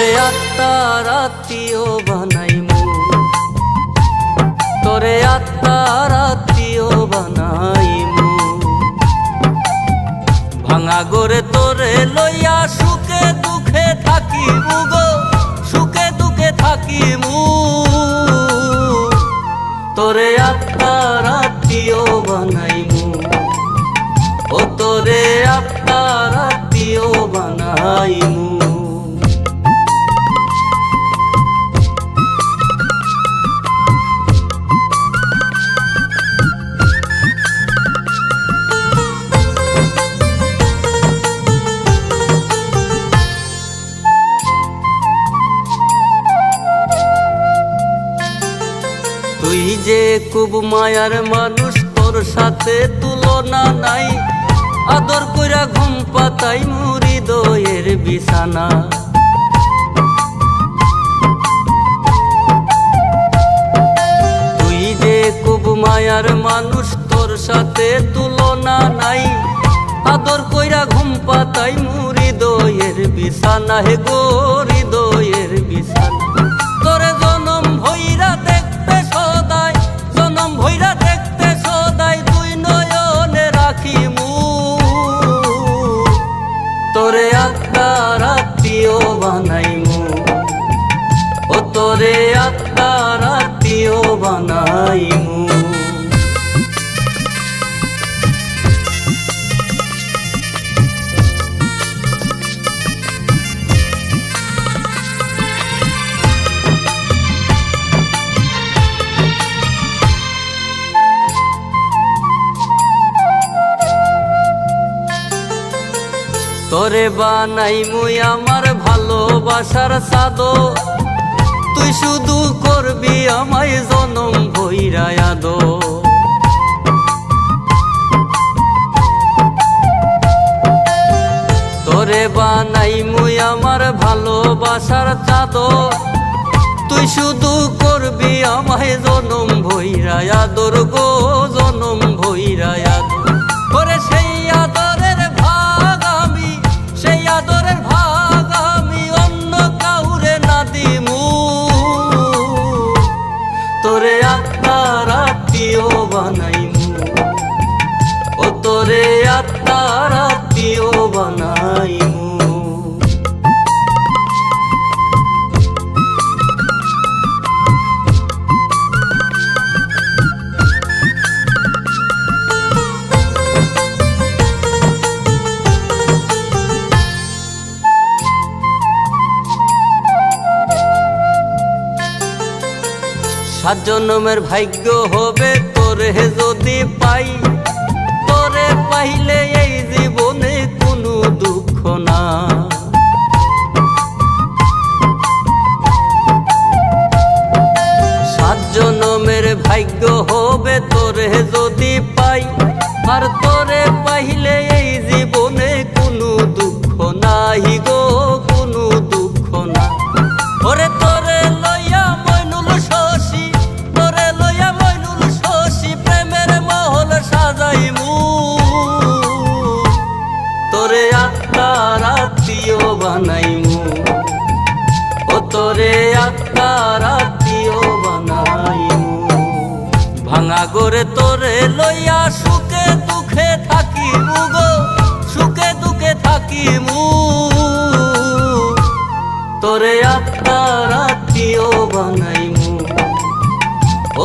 আত্মার আত্মীয় বানাইমু। তোরে আত্মার আত্মীয় বানাইমু। ভাঙা গরে তোরে লইয়া সুখে দুঃখে থাকিমু গো, সুখে দুঃখে থাকিমু। তোরে আত্মার আত্মীয় বানাইমু। ও তোরে আত্মার আত্মীয় বানাইমু। তুই যে খুব মায়ার মানুষ, তোর সাথে তুলনা নাই। আদর কইরা ঘুম পাতাই মুড়ি দয়ের বিছানা। তুই যে খুব মায়ার মানুষ, তোর সাথে তুলনা নাই। আদর কইরা ঘুম পাতাই মুড়ি দয়ের বিছানা হে গরি তোরে আত্মার আত্মীয় বানাইমু। তোরে বানাই মুই আমার ভালোবাসার সাদো তুই শুধু করবি আমায় জনম ভৈরায়াদ তোরে বানাই মুই আমার ভালোবাসার চাঁদ তুই শুধু করবি আমায় জনম ভৈরায়াদর গো, জনম সাত জন্মের ভাগ্য হবে তোরে যদি পাই। তোরে পাইলে এই জীবনে কোনো দুঃখ না। ভাগ্য হবে তোরে যদি পাই। আর তোরে পাইলে এই জীবনে কোনো দুঃখ নাই গো। বানাইমু। ও তোরে আত্মার আত্মীয় বানাইমু। ভাঙা করে তোরে লইয়া সুখে দুঃখে থাকিমু গো, সুখে দুঃখে থাকিমু। তোরে আত্মার আত্মীয় বানাইমু। ও